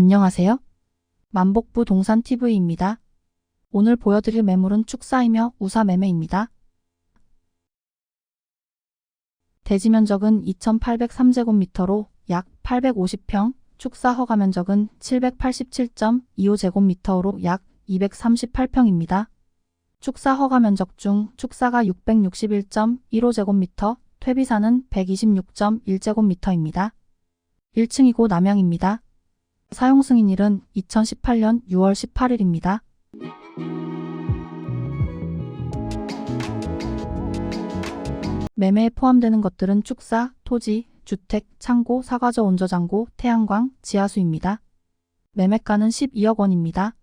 안녕하세요. 만복부 동산TV입니다. 오늘 보여드릴 매물은 축사이며 우사 매매입니다. 대지 면적은 2,803제곱미터로 약 850평, 축사 허가 면적은 787.25제곱미터로 약 238평입니다. 축사 허가 면적 중 축사가 661.15제곱미터, 퇴비사는 126.1제곱미터입니다. 1층이고 남양입니다. 사용 승인일은 2018년 6월 18일입니다. 매매에 포함되는 것들은 축사, 토지, 주택, 창고, 사과저 온저장고, 태양광, 지하수입니다. 매매가는 12억 원입니다.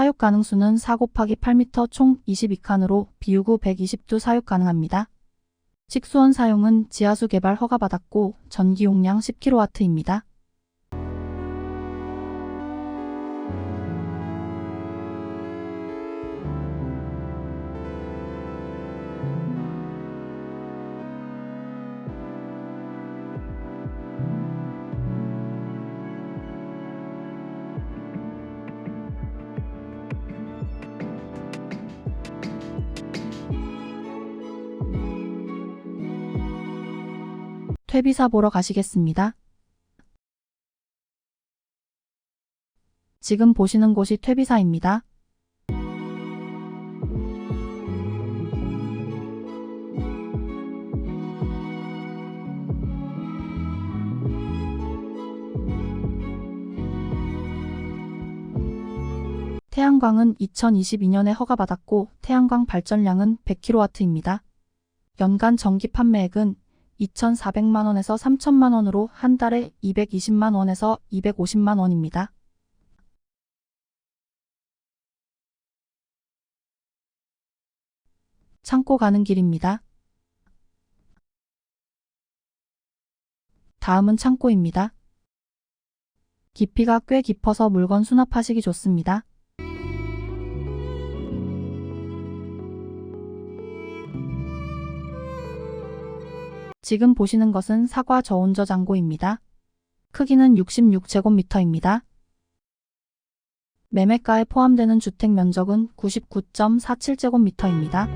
사육 가능 수는 4 곱하기 8m 총 22칸으로 비우구 120도 사육 가능합니다. 식수원 사용은 지하수 개발 허가받았고 전기 용량 10kW입니다. 퇴비사 보러 가시겠습니다. 지금 보시는 곳이 퇴비사입니다. 태양광은 2022년에 허가받았고 태양광 발전량은 100kW입니다. 연간 전기 판매액은 2,400만 원에서 3천만 원으로 한 달에 220만 원에서 250만 원입니다. 창고 가는 길입니다. 다음은 창고입니다. 깊이가 꽤 깊어서 물건 수납하시기 좋습니다. 지금 보시는 것은 사과 저온저 장고입니다. 크기는 66제곱미터입니다. 매매가에 포함되는 주택 면적은 99.47제곱미터입니다.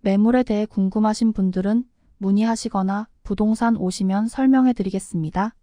매물에 대해 궁금하신 분들은 문의하시거나 부동산 오시면 설명해 드리겠습니다.